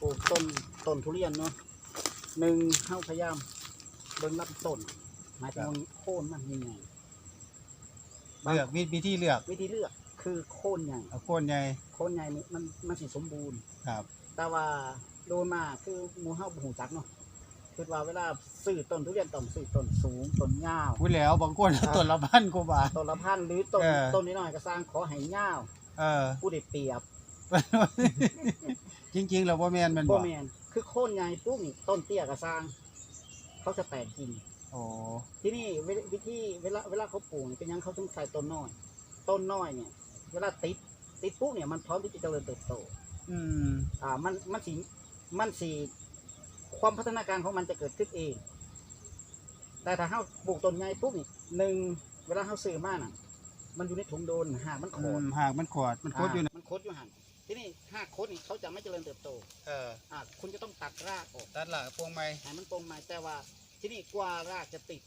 ปลูกต้นต้นทุเรียนเนาะหนึ่งเฮาพยายามเบิ่งลำต้นหมายถึงว่าโค่นมันยังไงเลือกวิวิธีเลือกวิธีเลือกคือโค่นใหญ่เอาโคนใหญ่โค่นใหญ่นี่มันมันสิสมบูรณ์ครับ แต่ว่าโดยมากคือหมู่เฮาบ่ฮู้จักเนาะคือว่าเวลาซื้อต้นทุเรียนต้องซื้อต้นสูงต้นยาวพูดแล้วบางคนเอาต้นละพันกว่าบาทต้นละพันหรือต้นเออต้นน้อยๆก็สร้างขอให้ยาวเออผู้ได้เปรียบ จริงๆเราบ่แม่นแมันบ่บ่แม่นคือโค่นใหญ่ปุ๊บนี่ต้นเตี้ยก็สร้างเขาจะแตกกิ่งโอ้ที่นี่วิวิธีเวลาเวลาเขาปลูกนี่เป็นหยังเขาต้องใส่ต้นน้อย ต้นน้อยเนี่ย เวลาติดติดปุ๊บเนี่ยมันพร้อมที่จะเจริญเติบโต อืมอ่ามันมันสีมันสีความพัฒนาการของมันจะเกิดขึ้นเอง แต่ถ้าเขาปลูกต้นใหญ่ปุ๊บนี่หนึ่งเวลาเขาซื้อมาน่ะ มันอยู่ในถุงโดนหากมันขอือดมหากมันขวดมันโคตรอยู่านะมันโคดอยู่หัน ที่นี่หากโคดนี่เขาจะไม่เจริญเติบโตเอออ่าคุณจะต้องตัดรากออกตัดละพวงไม้ให้มันตรงมาแต่ว่าที่นี่กว่ารากจะติด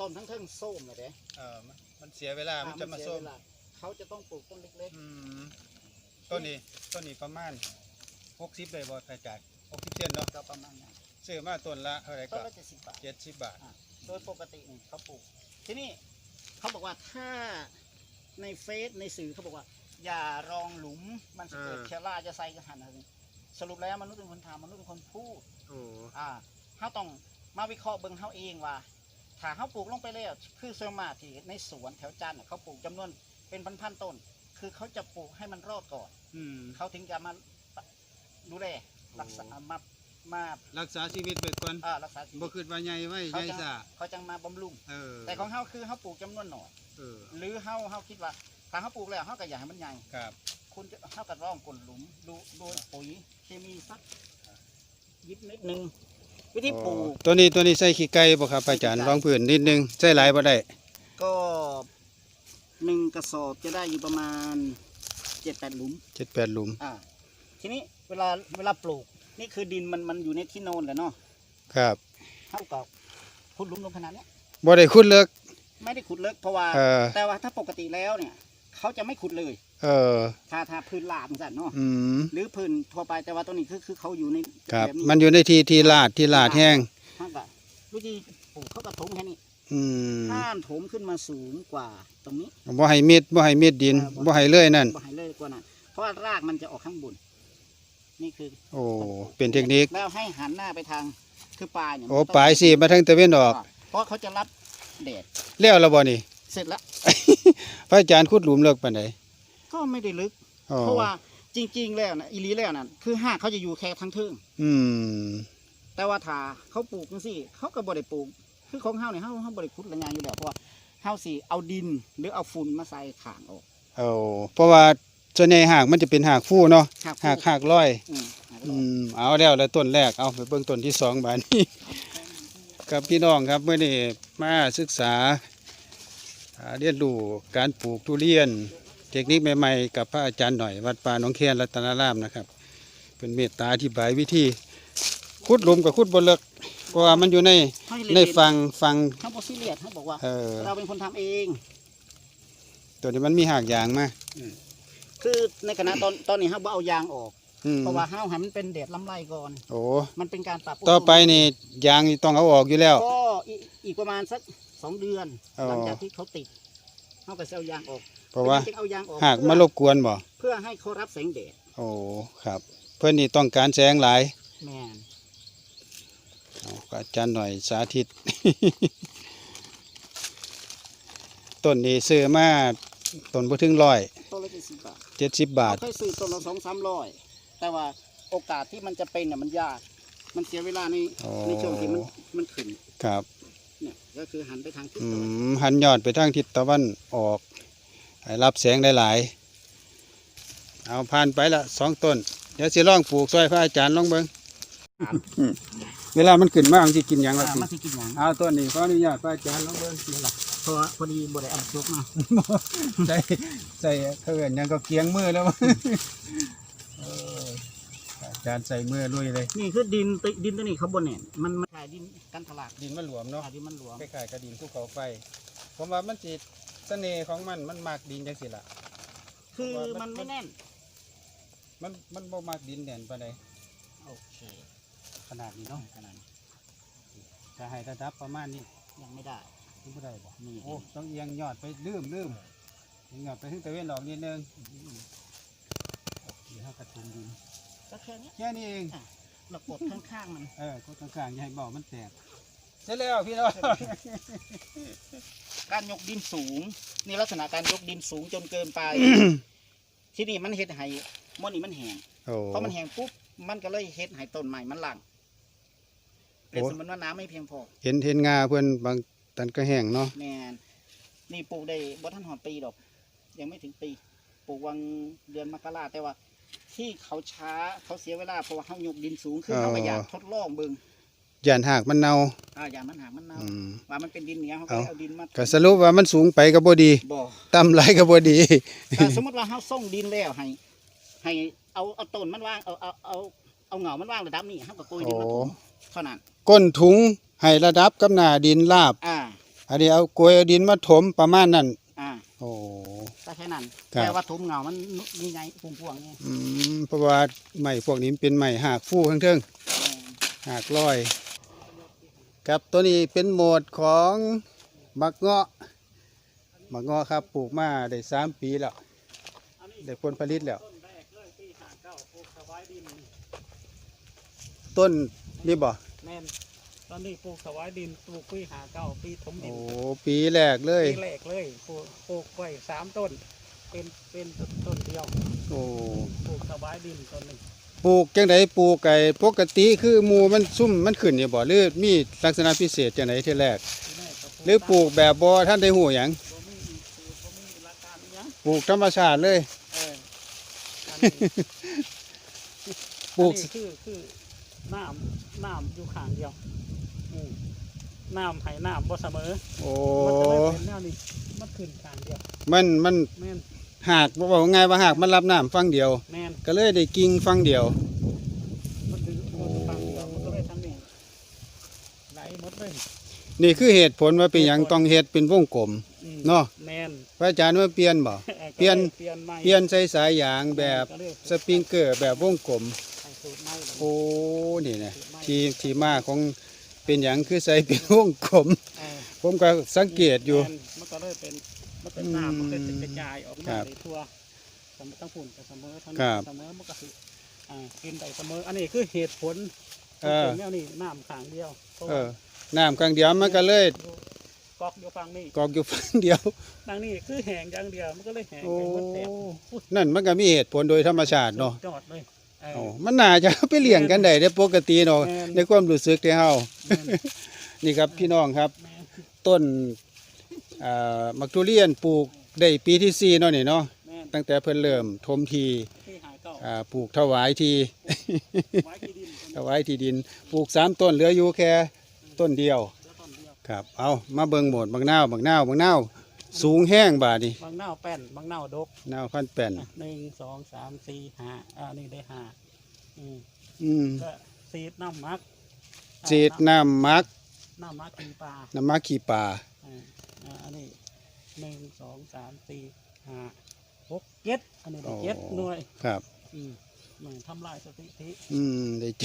ต้นทั้งเทิงโส้มเลยเด้เออมันมันเสียเวลามันจะมาเสียส้มเวลเขาจะต้องปลูกต้นเล็กอืมต้นนี้ต้นนี้ประมาณ60เลยบ่ใครจ่าย60เซนเนาะๆก็ประมาณนั้นซื้อมาต้นละเท่าไหร่ต้ก็นละเจ็ดสิบบาท70บาทโดยปกตินี่เขาปลูก ที่นี่เขาบอกว่าถ้าในเฟซในสื่อเขาบอกว่า อย่ารองหลุมมันจะเกิดเออเชื้อราจะใส่กระหันอะไรสรุปแล้วมนุษย์เป็นคนทำมนุษย์เป็นคนพูดโอ้อ่าเขาต้องมาวิเคราะห์เบิ่งเขาเองว่าถ้าเขาปลูกลงไปแล้วคือเซอร์มาที่ในสวนแถวจันทร์น่ะเขาปลูกจำนวนเป็นพันๆต้น คือเขาจะปลูกให้มันรอดก่อนอืมเขาถึงจะมาดูแลรักษาโอ้มามารักษาชีวิตไว้ก่อนอ่ารักษาชีวิบ่ตคิดว่าใหญ่ไว้ใหเขาญ่จะซะเขาจังมาบำรุงเออแต่ของเขาคือเขาปลูกจำนวนหน่อยเออหรือเขาเขาคิดว่า ถ้าเขาปลูกแล้วเขาก็อยากให้มันใหญ่ครับคุณจะเขาก็ร่องกลนหลุมดูโดยปุ๋ยเคมีสักยิบนิดนึงวิธีปลูก ตัวนี้ตัวนี้ใส่ขี้ไก่บ่ครับอาจารย์รองพื้นนิดนึงใส่หลายบ่ได้ก็หนึ่งกระสอบจะได้อยู่ประมาณเจ็ดแปดหลุม7-8หลุม อ่า ทีนี้เวลาเวลาปลูก นี่คือดินมันมันอยู่ในที่โนนแหละเนาะครับเท่ากับขุดหลุมลงขนาดเนี้ยบ่ได้ขุดเลิกไม่ได้ขุดลึกเพราะว่า เออ แต่ว่าถ้าปกติแล้วเนี่ย เขาจะไม่ขุดเลย เออ ถ้าถ้าพื้นลาดสั่นเนาะอืมหรือพื้นทั่วไปแต่ว่าตัวนี้คือคือเขาอยู่ในครับแบบมันอยู่ในที่ที่ลาดที่ลาดแห้งเขาก็วิธีปลูกเขาก็ถมแค่นี้อืมห้ามถมขึ้นมาสูงกว่าตรงนี้ บ่ให้มิดบ่ให้มิดดินเออบ่ บ่ให้เลื่อยนั่น บ่ให้เลยกว่านั้นเพราะว่ารากมันจะออกข้างบน นี่คือโอ้เป็นเทคนิคแล้วให้หันหน้าไปทางคือปลายเนี่ยโอ้มันต้งปลายสิมาทางตะเวนออก เพราะเขาจะรับแดดแล้วแล้วบ่นี่ เสร็จแล้ว พระอาจารย์ขุดหลุมเลิกปานใดก็ไม่ได้ลึก อ๋อเพราะว่าจริง ๆ แล้วนะอีหลีแล้วนะคือหากเขาจะอยู่แค่ทั้งเทิงอืม แต่ว่าถ้าเขาปลูกจังซี่ เขาก็บ่ได้ปลูก คือของเฮาเนี่ยเฮาเฮาบ่ได้ขุดระยางอยู่แล้วเพราะว่าเฮาสิเอาดินหรือเอาฝุ่นมาใส่ขางออกเอาเพราะว่าส่วนใหญ่หากมันจะเป็นหากฟูเนาะหากหากหากร้อย อืมหากอืมเอาแล้วแล้วต้นแรกเอาไปเบิ่งต้นที่สองบาดนี้กับพี่น้องครับเมื่อนี้มาศึกษาอ่า เรียนรู้การปลูกทุเรียน เทคนิคใหม่ๆ กับพระอาจารย์หน่อย วัดป่าหนองเคียนรัตนารามนะครับ เป็นเมตตาอธิบายวิธีขุดหลุมกับขุดบนเลิกเพราะว่ามันอยู่ในให้ในเล่นฟังฟังๆเขาบ่ซีเรียสเขาบอกว่าเออเราเป็นคนทำเอง ตัวนี้มันมีหากยางมาคือในขณะตอนตอนนี้เฮาบ่เอายางออกอืมเพราะว่าเฮาให้มันเป็นแดดลำไรก่อนโอ้มันเป็นการปรับต่อไปนี่ยางนี่ต้องเอาออกอยู่แล้วก็อีกอีกประมาณสัก สองเดือนอ๋อ หลังจากที่เขาติดเขาก็จะเอายางออกเพราะว่าจะเอายางออกหากมารบกวนบ่เพื่อให้เขารับแสงแดดโอ้ครับ เพื่อนนี่ต้องการแสงหลายแม่นเอาก็อาจารย์หน่อยสาธิต ต้นนี้ซื้อมาต้นบ่ถึงร้อยต้นละเจ็ดสิบบาทเจ็ดสิบบาทเขาเคยซื้อต้นละสองสามร้อยแต่ว่าโอกาสที่มันจะเป็นเนี่ยมันยาก มันเสียเวลาในอ๋อ ในช่วงที่มันมันขึ้น ครับเนี่ย ก็คือหันไปทางทิศอืตะวันมหันยอดไปทางทิศตะวันออกให้รับแสงได้หลายๆเอาผ่านไปละสองต้นเดี๋ยวสิลองปลูกซอยพระอาจารย์ลองเบิ่งอืมเวลามันขึ้นมามันสิกินหยังอ่าล่ะสิมันสิกินหยังเอาต้นนี้ขออนุญาตพระอาจารย์ลองเบิ่งนี่ล่ะเพราะว่าพอดีบ่ได้เอายกมาใส่ใส่เขาเอิ้นหยังก็เกียงมือแล้วเอออา จารย์ใส่มือลุยเลย นี่คือดินติดินตัวนี้เขาบนเนี่ยมันมันขายดินกันถลากดินมันหลวมเนาะขายดินมันหลวมคล้ายๆกับดินภูเขาไฟผมว่ามันสิเสน่ห์ของมันมันมากดินจังสิล่ะคือมันไม่แน่น มันมันบ่มากดินแน่นปานใดอโอเคขนาดนี้เนาะขนาดนี้จะให้ระดับประมาณนี้ยังไม่ได้ถึงบ่ได้บ่นี่โอ้ต้องเอียงยอดไปลืมลืมเอียงยอดไปถึงตะเวนออกนิดนึงเดี๋ยวเรากระทุงดิน ก็แค่นี้แค่นี้เองเรากดข้างๆมัน เออกดข้างๆอย่าให้เบามันแตกเสร็จแล้วพี่น้องการยกดินสูง นี่ลักษณะการยกดินสูงจนเกินไป ที่นี่มันเฮ็ดให้มอนี่มันแห้งโอ้พอมันแห้งปุ๊บมันก็เลยเฮ็ดให้ต้นใหม่มันหลังเป็นโอ้สมมติว่าน้ำไม่เพียงพอ เห็นเห็นงาเพื่อนบางตันก็แห้งเนาะแมนนี่ปลูกได้บ่ทันหอดปีดอก ยังไม่ถึงปีปลูกวังเดือนมกราแต่ว่า ที่เขาช้าเขาเสียเวลาเพราะว่าเขายกดินสูงขึ้นเขาก็อยากทดลองเบิ่งย่านหากมันเน่าอ่าอย่างมันหากมันเน่าอืมว่ามันเป็นดินเหนียวเขาก็เลยเอาดินมาก็สรุปว่ามันสูงไปก็บ่ดีบ่ต่ำไหลก็บ่ดีแต่สมมติว่าเขาส่งดินแล้วให้ ให้เอาเอาต้นมันว่างเอาเอาเอาเอาเหงามันว่างระดับนี้เขาก็โกยดินมาถมเท่านั้นก้นถุงให้ระดับกับหน้าดินราบอ่าอันนี้เอากลวยเอาดินมาถมประมาณนั้นอ่า โอ้ ก็แค่นั้น ครับ แต่ว่าถมเหงามันนี่ไงพวงๆไงอืมเพราะว่าไม้พวกนี้มันเป็นไม้หากฟูทั้งเทิงหากลอย ครับตัวนี้เป็นโหมดของมักเงาะมักเงาะครับปลูกมาได้สามปีแล้วได้ผลผลิตแล้ว ต้นแรกเลยปีหาเก้าปลูกสบายดินต้นนี่บ่แม่น ตอนนี้ปลูกสวายดินปลูกปีหาเก้าปีถมดิโอ้นปีแรกเลยปีแรกเลยปลูกปลูกไว้สามต้น เป็นเป็นต้นเดียวโอ้ปลูกสวายดินต้นหนึ่งปลูกจังไดปลูกไก่ปกติคือหมูมันซุ่มมันขึ้นนี่บ่หรือมีลักษณะพิเศษจังไดที่แรกที่แรกก็หรือปลูกแบบบ่ท่านได้หูหยังบ่มีปลูกบ่มีราคาอิหยังปลูกธรรมชาติเลยเอออันนี้ปลูกอันนี้คือคือน้ำน้ำอยู่ข้างเดียวอืม น้ำให้น้ำบ่เสมอโอ้มันก็เลยเป็นแนวนี้มันขึ้นข้างเดียวมันมันแม่นหากบ่บอกง่ายว่าหากมันรับน้ำฟังเดียว แม่นก็เลยได้กิ่งฟังเดียว มันถึงมันข้างเดียวมันก็เลยทั้งนี้ไหลหมดเลยนี่คือเหตุผลว่าเป็นหยังต้องเฮ็ดเป็นวงกลมอืมเนาะแม่นพระอาจารย์ว่าเปลี่ยนบ่ เปลี่ยน เปลี่ยนใหม่เปลี่ยนใส่สายยางแบบก็เลยสปริงเกอร์แบบวงกลม ให้สูตรใหม่เลยโอ้นี่นะที่ที่มาของ เป็นหยังคือใส่เป็นวงกลมเออผมก็สังเกตอยู่แม่นมันก็เลยเป็นมันเป็นน้ำมันก็จะกระจายออกครัมาบในทั่วสมตั้งฝุ่นกับเสมอเท่าครันี้บเสมอมันก็คืออ่ากินได้เสมออันนี้คือเหตุผลเออ ของแนวนี้น้ำขางเดียวเพราะเอว่าอน้ำครั้งเดียวมันก็เลยอยู่กอกอยู่ฝั่งนี้กอกอยู่ฝั่งเดียวทางนี้คือแห้งอย่างเดียวมันก็เลยแห้งโอ้ไปหมดแตกนั่นมันก็มีเหตุผลโดยธรรมชาติเนาะจอดเลยเออโอ้มันน่าจะ ไปเลี้ยงกันได้ได้ปกติเนาะแม่น ในความรู้สึกที่เฮาแม่ นนี่ครับพี่น้องครับแม่นต้นอ่ามักทุเรียนปลูกได้ปีที่สี่เนาะนี่เนาะแม่นตั้งแต่เพิ่นเริ่มทมทีที่หาเก่าอ่าปลูกถวายที ไว้ที่ดินถวายที่ดินปลูกสามต้นเหลืออยู่แค่ต้นเดียวเดี๋ยวต้นเดียวครับ เอามาเบิ่งโหมดบางนาวบางนาวบางนาวสูงแห้งบาดนี่บางเน่าแป้นบางเน่าดกนาวพันแป่นอะหนึ่งสองสามสี่ห้าอ่านี่ได้ห้าอืมอืมก็สีดน้ำมัก อ่าสีดน้ำมักน้ำมักกินปลาน้ำมักขี้ปลาอ่าอ่าอันนี้หนึ่งสองสามสี่ห้าหกเจ็ดอันนี้ได้เจ็ดหน่วยครับ อืมหน่วยทำลายสถิติอืมได้เจ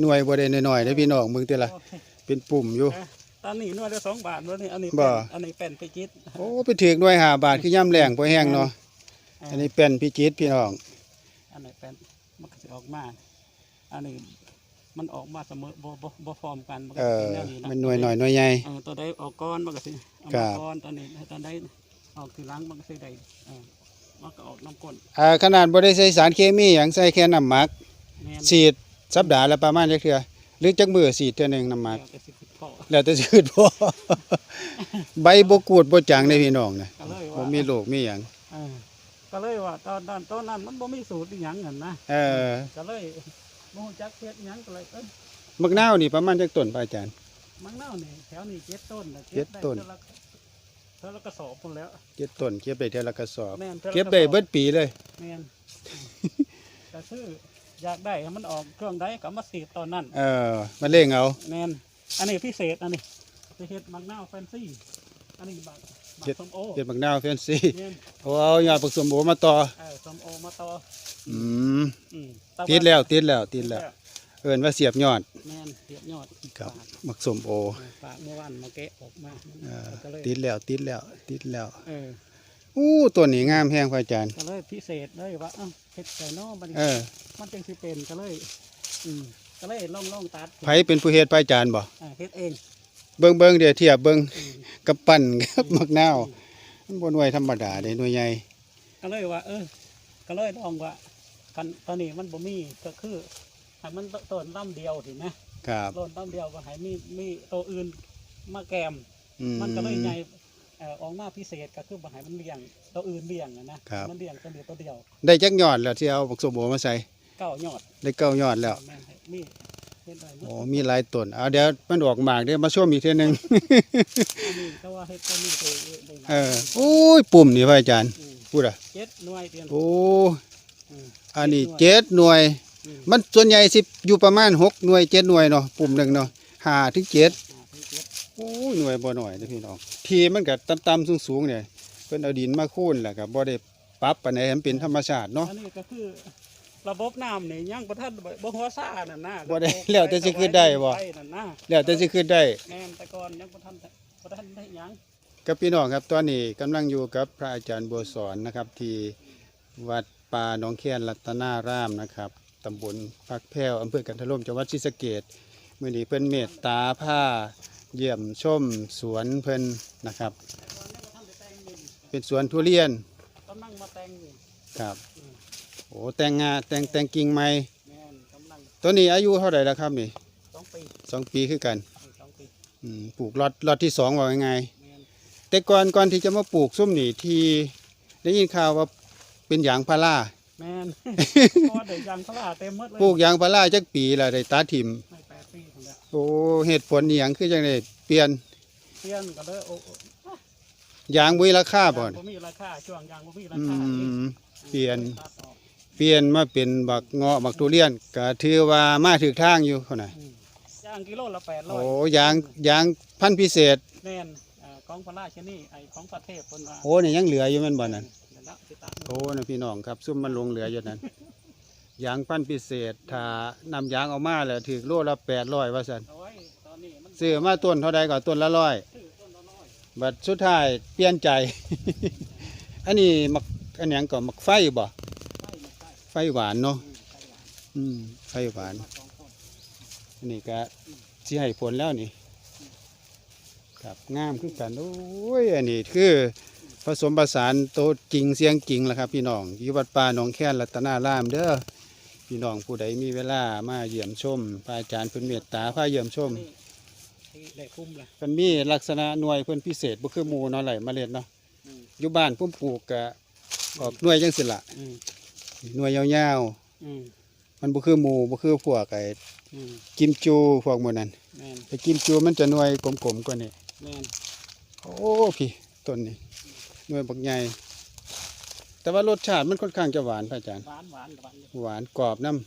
หน่วยบ่ได้น้อยๆเด้อพี่น้องมึงเด้อล่ะโอเคเป็นปุ่มอยู่อะตอนนี้หน่วยละสองบาทวะนี่อันนี้บ่เป็นอันนี้เป็นไปจิตโอ้ไปถือกหน่วยหาบาทคือย่ำแรงบ่แห้งเนาะอันนี้เป็นพิจิตรพี่น้อง อันนี้เป็นมันก็จะออกมา อันนี้ มันออกมาเสมอบ่บ่บ่ฟอร์มกันมันก็เอจะอเป็นแนวนี้นะมันหน่วยหน่อยหน่วยใหญ่ เออตัวใดออกก้อนมันก็สิเอาครัมาบ ก้อนตอนนี้ตอนใดออกทีหลังมันก็สิได้เออมันก็ออกน้ำก้นอ่าขนาดบ่ได้ใส่สารเคมีหยังใส่แค่น้ำหมักแม่นฉีดสัปดาห์ละประมาณจักเทื่อหรือจักมื้อฉีดเทื่อหนึงน้ำหมัก แล้วแต่สิพอแล้วแต่ชืดบ่ ใบบ่กูดบ่จางในพี่น้องนะก็เลยบ่ว่ามีโรคมีหยังเออก็เลยว่าตอนตอนตอนนั้นมันบ่มีสูตรอีหยังนั่นนะ เออก็เลย บ่ฮู้จักเฮ็ดอิหยังก็เลยเอ้ยมักนาวนี่ประมาณจักต้นพระอาจารย์ มังนาวนี่แถวนี้เจ็ดต้นน่ะเจ็ดต้นไเท่าละกระสอบพุ่นแล้ว เก็บต้นเก็บได้เทื่อละกระสอบ แม่นท่าละเก็บได้ระสอเบิดปีเลย แม่นก็คืออยากได้ให้มันออกเครื่องใดก็มาสีดตอนนั้นเออมาเล่งเอา แม่นอันนี้พิเศษอันนี้พิเศษมังนาวแฟนซี่ อันนี้บางหมั เฮ็ดกส้มโอเฮ็ดบักนาวแฟนซีแม่นเอาเอายอดผักสมโอมาต่อเออส้มโอมาต่ออืมอืมต่าติดแล้วติดแล้วติดแล้วเอิ้นว่าเสียบยอดแม่นเสียบยอดครับฝากบักสมโอฝากเมื่อวานมาแกะออกมาเอ่อก็เลยติดแล้วติดแล้วติดแล้วเอออู้ตัวนี้งามแฮงพระอาจารย์ก็เลยพิเศษเลยว่าเอ้าเฮ็ดแต่นอมันเออมันจึงสิเป็นก็เลยอืมก็เลยล่องล่องตัดไผเป็นผู้เฮ็ดพระอาจารย์บ่อ่าเฮ็ดเอง เบิ่งเบิ่งเดี๋ยวเทียบเบิ่งอืมกับปั่นกับมักนาวมันบ่หน่วยธรรมดาเด้หน่วยใหญ่ก็เลยว่า เออ ก็เลยลองว่ากันตอนนี้มันบ่มีก็คือให้มันต้นลำเดียวเห็นไหมครับต้นลำเดียวก็ให้มีมีตัวอื่นมาแกมอืมันก็เลยใหญ่เอ่อออกมาพิเศษก็คือบ่ให้มันเลี้ยงตัวอื่นเลี้ยงอะนะครับมันเลี้ยงตัวเดียวตัวเดียว ได้จักยอดแล้วที่เอาบักสมโอมาใส่เก้ายอดได้เก้ายอดแล้วม่นให้มี เฮ็ดได้หมดโอ้มีหลายต้นเอาเดี๋ยวมันออกหมากเดี๋ยวมาชมอีกเทีนึง อันนี้ก็ว่าเฮ็ดก็มีตัวได้หลายเออโอ้ยปุ่มนี่พระอาจารย์มพูดอะเจ็ดหน่วยเตียนโอ้อืมอันนี้เจ็ดหน่วย อืมมันส่วนใหญ่สิอยู่ประมาณหกหน่วยเจ็ดหน่วยเนาะปุ่มหนึ่งเนาะห้าถึงเจ็ด อ่าถึงเจ็ดโอ้ยหน่วยบ่หน่อยนะพี่น้องทีมันก็ต่ำๆสูงๆเนี่ยเพิ่นเอาดินมาคูนแหละก็บ่ได้ปรับปานใดให้มันเป็นธรรมชาติเนาะอันนี้ก็คือ ระบบน้ำนี่ยังบ่ทันบ่หัวซ่านั่นนะบ่ได้แล้วแต่สิขึ้นได้บ่ ปนั่นนะแล้วแต่สิขึ้นได้ แม่นแต่ก่อนยังบ่ทันบ่ทันได้หยังกับพี่น้องครับตอนนี้กำลังอยู่กับพระอาจารย์บัวสอนนะครับ ที่วัดป่าหนองแคนรัตนารามนะครับตำบลพักแพ้วอำเภอกันทะล่มจังหวัดศรีสะเกษมื่อนี้เพิ่นเมตตาผ้าเยี่ยมชมสวนเพิ่นนะครับแต่ก่อนยังบ่ทันได้แต่งดินเป็นสวนทุเรียนกำลังมาแต่งอยู่ครับ โอ้แต่งงาแต่งแต่งกิ่งไม้แม่นกำลังตัวนี้อายุเท่าไหร่แล้วครับนี่สองปีสองปีคือกันเออสองปีอืมปลูกล็อตล็อตที่สองว่าไงายแม่นๆแต่ก่อนก่อนที่จะมาปลูกส้มนี่ที่ได้ยินข่าวว่าเป็นยางพาราแม่นเพราะว่าได้ยางพาราเต็มหมดเลยปลูกยางพาราจักปีละได้ตาทิมไม่แปดปีพุ่นแหละโอ้เหตุผลอหย่างคือจังไดเปลี่ยนเปลี่ยนก็เลยโอ้โอ้ยางบ่มีราคาบ่ยางบ่มีราคาช่วงยางบ่มีราอืคาม เปลี่ยน ตัดออกเปลี่ยนมาเป็นบักเงาะบักทุเรียนก็ถือว่ามาถูกทางอยู่เขาน่ะอืมยางกิโลละแปดร้อโอ้ยยางยางพันธุ์พิเศษแม่นเอ่อของพระราชนี่ไอ้ของประเทศเพิ่นว่าโอ้นี่ยังเหลืออยู่แม่นบ่นั่นเดี๋ยวนะสิตามโอ้นะพี่น้องครับ ซุ่มมันลงเหลืออยู่นั่นยางพันธุ์พิเศษถ้านำยางเออกมาแล้วถือโลละ800ว่าซั่นโอ้ยตอนนี้มันซื้อมาต้นเท่าใดก็ต้นละร้อยซื้อต้นละร้อยบัดสุดท้ายเปลี่ยนใจ อันนี้มักอันหยังก็มักไฟบ่ใช่ ไม่ใช่ไฟหวานเนาะอืมใช่หวานอืมไฟหวานมาสองคนอันนี้ก็สิให้ผลแล้วนี่ครับงามคือกันโอ้ยอันนี้คือผสมผสานโตวจริงเสียงจริงแหละครับ พี่น้องอยู่วัดป่าหนองแค้นรัตนารามเด้อพี่น้องผู้ใดมีเวลามาเยี่ยมชมพระอาจารย์เพิ่นเมตตาพาเยี่ยมชมนี่ที่ได้คุ้มละเพิ่นมีลักษณะหน่วยเพิ่นพิเศษบ่คือหมู่เนาะไหลเมล็ดเนาะอืมอยู่บ้านพุ่มปลูกก็ออกหน่วยจังสิล่ะอืม หน่วยยาวอืมๆ มันบ่คือหมู่บ่คือพวกไอ้อืมกิมจูพวกหมู่นั้นแม่นแต่กิมจูมันจะหน่วยกลมๆกว่านี้แม่นโอ้พี่ต้นนี้หน่วยบักใหญ่แต่ว่ารสชาติมันค่อนข้างจะหวานพระอาจารย์ หวานหวานหวานอยู่หวานกรอบน้อืม